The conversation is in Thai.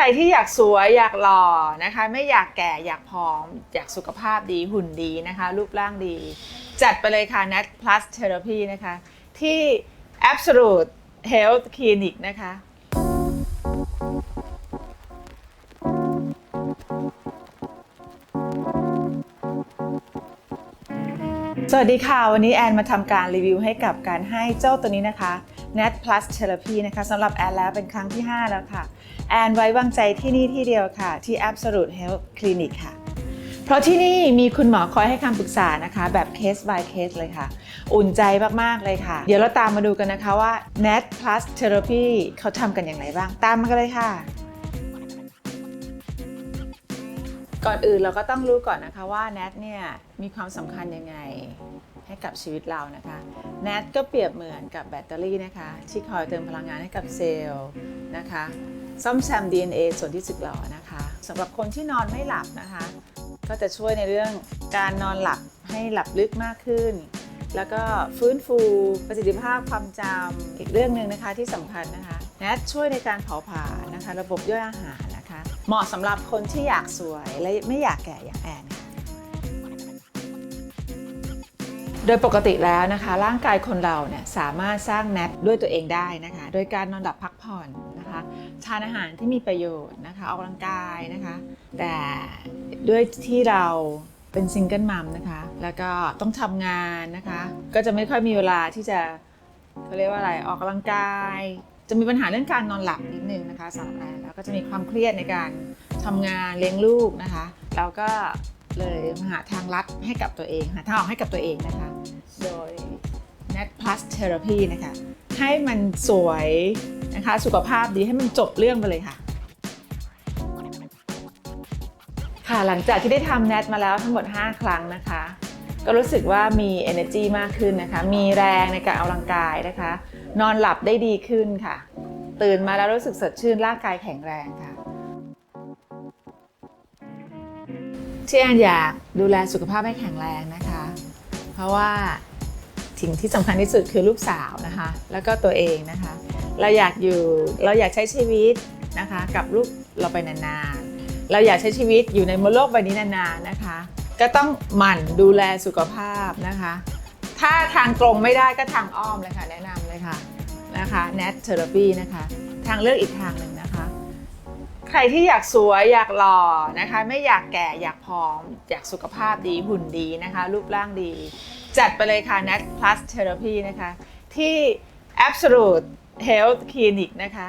ใครที่อยากสวยอยากหล่อนะคะ ไม่อยากแก่อยากผอม อยากสุขภาพดีหุ่นดีนะคะ รูปร่างดี จัดไปเลยค่ะ Nat Plus Therapy นะคะ ที่ Absolute Health Clinic นะคะ สวัสดีค่ะ วันนี้แอนมาทำการรีวิวให้กับการให้เจ้าตัวนี้นะคะ Nat Plus Therapy นะคะสำหรับแอนแล้วเป็นครั้งที่ 5 แล้วค่ะ แอนไว้วางใจที่นี่ที่เดียวค่ะ ที่ Absolute Health Clinic ค่ะ เพราะที่นี่มีคุณหมอคอยให้คำปรึกษานะคะ แบบเคส by เคสเลยค่ะ อุ่นใจมาก ๆ เลยค่ะ เดี๋ยวเราตามมาดูกันนะคะว่า Nat Plus Therapy เขาทำกันอย่างไรบ้าง ตามมากันเลยค่ะ ก่อนอื่นเราก็ต้องรู้ก่อนนะคะว่า NAT เนี่ยมีความสำคัญยังไงให้กับชีวิตเรานะคะ NAT ก็เปรียบเหมือนกับแบตเตอรี่นะคะที่คอยเติมพลังงานให้กับเซลล์นะคะซ่อมแซม DNA ส่วนที่สึกหรอนะคะสำหรับคนที่นอนไม่หลับนะคะ ก็จะช่วยในเรื่องการนอนหลับให้หลับลึกมากขึ้น แล้วก็ฟื้นฟูประสิทธิภาพความจำอีกเรื่องหนึ่งนะคะที่สำคัญนะคะ NAT ช่วยในการเผาผลาญนะคะ ระบบย่อยอาหาร เหมาะสำหรับคนที่อยากสวยและไม่อยากแก่อย่างแอนโดยปกติแล้วนะคะร่างกายคนเราเนี่ยสามารถสร้างแนทด้วยตัวเองได้นะคะ โดยการนอนหลับพักผ่อนนะคะทานอาหารที่มีประโยชน์นะคะออกกำลังกายนะคะ แต่ด้วยที่เราเป็นซิงเกิลมัมนะคะแล้วก็ต้องทำงานนะคะ ก็จะไม่ค่อยมีเวลาที่จะเขาเรียกว่าอะไรออกกำลังกาย จะมีปัญหาเรื่องการนอนหลับนิดนึงนะคะสำหรับแอนแล้วก็จะมีความเครียดในการทำงานเลี้ยงลูกนะคะเราก็เลยหาทางลัดให้กับตัวเองหาทางออกให้กับตัวเองนะคะ โดย Net Plus Therapy นะคะ ให้มันสวยนะคะสุขภาพดีให้มันจบเรื่องไปเลยค่ะ ค่ะหลังจากที่ได้ทำ Net มาแล้วทั้งหมด 5 ครั้งนะคะ ก็รู้สึกว่ามี energy มากขึ้นนะคะ มีแรงในการออกกำลังกายนะคะ นอนหลับได้ดีขึ้นค่ะ ตื่นมาแล้วรู้สึกสดชื่นร่างกายแข็งแรงค่ะที่แอนอยากดูแลสุขภาพให้แข็งแรงนะคะ เพราะว่าสิ่งที่สำคัญที่สุดคือลูกสาวนะคะ แล้วก็ตัวเองนะคะ เราอยากอยู่เราอยากใช้ชีวิตนะคะ กับลูกเราไปนานๆเราอยากใช้ชีวิตอยู่ในโลกใบนี้นานๆนะคะ ก็ต้องหมั่นดูแลสุขภาพนะคะ ถ้าทางตรงไม่ได้ก็ทางอ้อมเลยค่ะ แนะนำเลยค่ะนะคะ Nat Therapy นะคะ ทางเลือกอีกทางหนึ่งนะคะ ใครที่อยากสวยอยากหล่อนะคะ ไม่อยากแก่อยากผอม อยากสุขภาพดีหุ่นดีนะคะ รูปร่างดี จัดไปเลยค่ะ Nat Plus Therapy นะคะ ที่ Absolute Health Clinic นะคะ